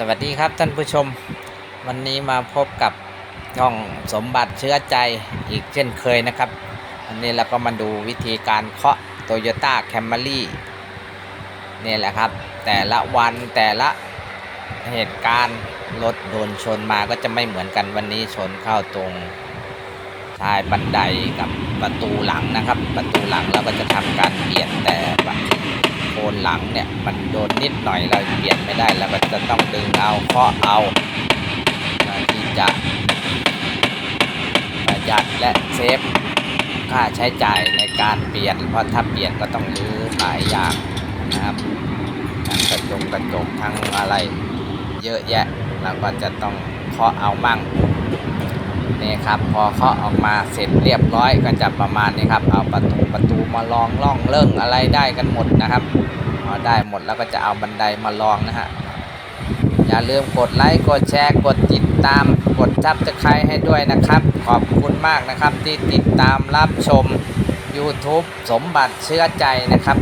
สวัสดีครับท่านผู้ชม วันนี้มาพบกับช่องสมบัติเชื้อใจอีกเช่นเคยนะครับ วันนี้เราก็มาดูวิธีการเคาะ Toyota Camry นี่แหละครับ แต่ละวันแต่ละเหตุการณ์รถโดนชนมาก็จะไม่เหมือนกันวันนี้ชนเข้าตรงชายบันไดกับประตูหลังนะครับ ประตูหลังเราก็จะทำการเปลี่ยนแต่ นหลังเนี่ย มันโดนนิดหน่อยเราเปลี่ยนไม่ได้เราก็จะต้องดึงเอาเคาะเอาเพื่อที่จะประหยัดและเซฟค่าใช้จ่ายในการเปลี่ยน เพราะถ้าเปลี่ยนก็ต้องรื้อหลายอย่างนะครับทั้งกระจกกระจกทั้งอะไรเยอะแยะเราก็จะต้องเคาะเอามั่ง นี่ครับพอเคาะออกมาเสร็จเรียบร้อยก็จะประมาณนี้ครับเอาประตูประตูมาลองล่องเรื่องอะไรได้กันหมดนะครับพอได้หมดแล้วก็จะเอาบันไดมาลองนะฮะอย่าลืมกดไลค์กดแชร์กดติดตามกดซับสไครต์ให้ด้วยนะครับ ขอบคุณมากนะครับที่ติดตามรับชม YouTube สมบัติเชื่อใจนะครับ